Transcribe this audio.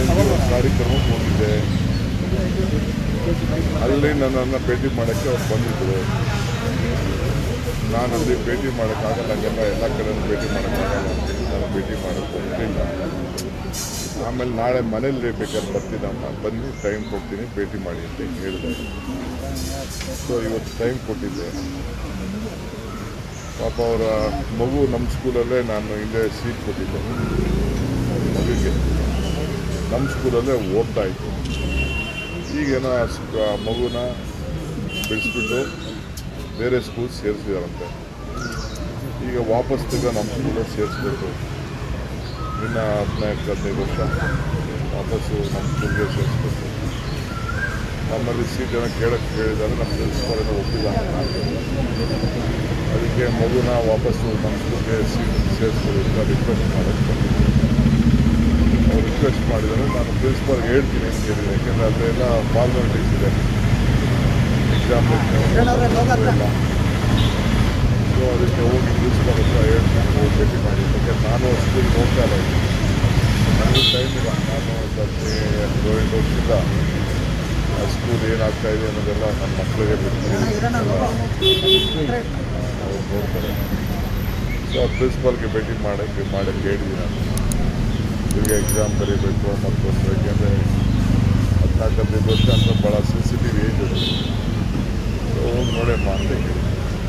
ಒಂದು ಕಾರ್ಯಕ್ರಮಕ್ಕೆ ಹೋಗಿದ್ದೆ. ಅಲ್ಲಿ ನನ್ನನ್ನು ಭೇಟಿ ಮಾಡೋಕ್ಕೆ ಅವ್ರು ಬಂದಿದ್ದರು ನಾನು ಅಲ್ಲಿ ಭೇಟಿ ಮಾಡೋಕ್ಕಾಗಲ್ಲ ಹಂಗೆಲ್ಲ ಎಲ್ಲ ಕಡೆನೂ ಭೇಟಿ ಮಾಡೋಕ್ಕಾಗಲ್ಲ ನಾನು ಭೇಟಿ ಮಾಡೋಕ್ಕೆ ಆಮೇಲೆ ನಾಳೆ ಮನೇಲಿ ಬೇಕಾದ್ರೆ ಬರ್ತೀನಮ್ಮ ಬಂದು ಟೈಮ್ ಕೊಡ್ತೀನಿ, ಭೇಟಿ ಮಾಡಿ ಅಂತ ಹೇಳಿದೆ. ಸೊ ಇವತ್ತು ಟೈಮ್ ಕೊಟ್ಟಿದ್ದೆ. ಪಾಪ ಅವರ ಮಗು ನಮ್ಮ ಸ್ಕೂಲಲ್ಲೇ ನಾನು ಹಿಂದೆ ಸೀಟ್ ಕೊಟ್ಟಿದ್ದೆ. ಮಗುಗೆ. ನಮ್ಮ ಸ್ಕೂಲಲ್ಲೇ ಓದ್ತಾ ಇತ್ತು ಈಗೇನೋ ಆ ಮಗುನ ಬಿಡಿಸ್ಬಿಟ್ಟು ಬೇರೆ ಸ್ಕೂಲ್ ಸೇರಿಸಿದಾರಂತೆ. ಈಗ ವಾಪಸ್ ತಿರ್ಗ ನಮ್ಮ ಸ್ಕೂಲಲ್ಲಿ ಸೇರಿಸ್ಬೇಕು ಇನ್ನು ಹದಿನೈದು ಹದಿನೈದು ವರ್ಷ ವಾಪಸ್ಸು ನಮ್ಮ ಸ್ಕೂಲ್ಗೆ ಸೇರಿಸ್ಬೇಕು ನಮ್ಮಲ್ಲಿ ಸೀಟನ್ನು ಕೇಳಕ್ಕೆ ಕೇಳಿದಾಗ ನಮ್ಮ ಪ್ರಿನ್ಸಿಪಾಲ್ ಏನೋ ಒಪ್ಪಿಲ್ಲ ಅದಕ್ಕೆ ಮಗುನ ವಾಪಸ್ಸು ನಮ್ಮ ಸ್ಕೂಲ್ಗೆ ಸೀಟ್ ಸೇರಿಸ್ಬೋದು ಅಂತ ರಿಕ್ವೆಸ್ಟ್ ಅವ್ರು ರಿಕ್ವೆಸ್ಟ್ ಮಾಡಿದರೆ. ನಾನು ಪ್ರಿನ್ಸಿಪಾಲ್ಗೆ ಹೇಳ್ತೀನಿ ಯಾಕೆಂದರೆ ಅದೆಲ್ಲ ಫಾರ್ಮಾಲಿಟೀಸ್ ಇದೆ. ಎಕ್ಸಾಮಿನೇಷನ್ ಇಲ್ಲ. ಸೊ ಅದಕ್ಕೆ ಹೋಗಿ ಪ್ರಿನ್ಸಿಪಾಲ್ ಹತ್ರ ಹೇಳ್ತೀನಿ. ಹೋಗಿ ಭೇಟಿ ಮಾಡಿ. ಯಾಕೆ ನಾನು ಸ್ಕೂಲ್ ಹೋಗ್ತಾ ಇಲ್ಲ. ನನಗೂ ಟೈಮ್ ಇಲ್ಲ. ನಾನು ಬರ್ತೀನಿ ಗೋವಿಂದ ವರ್ಷದಿಂದ ಆ ಸ್ಕೂಲ್ ಏನಾಗ್ತಾ ಇದೆ ಅನ್ನೋದೆಲ್ಲ ನನ್ನ ಮಕ್ಕಳಿಗೆ ಬಿಡ್ತೀನಿ. ಅವ್ರು ನೋಡ್ತಾರೆ. ಸೊ ಪ್ರಿನ್ಸಿಪಾಲ್ಗೆ ಭೇಟಿ ಮಾಡೋಕ್ಕೆ ಮಾಡೋಕ್ಕೆ ಹೇಳಿದ್ದೀನಿ ನಾನು. ತಿರ್ಗಿ ಎಕ್ಸಾಮ್ ಬರೀಬೇಕು ಮತ್ತೊಂದು ಯಾಕೆಂದರೆ ಹದಿನಾಲ್ಕು ಹದಿನೈದು ವರ್ಷ ಅಂದರೆ ಭಾಳ ಸೆನ್ಸಿಟಿವ್ ಏಜ್ ಅದು ಸೊ ಹೋಗಿ ನೋಡಮ್ಮ ಅಂತ ಹೇಳಿ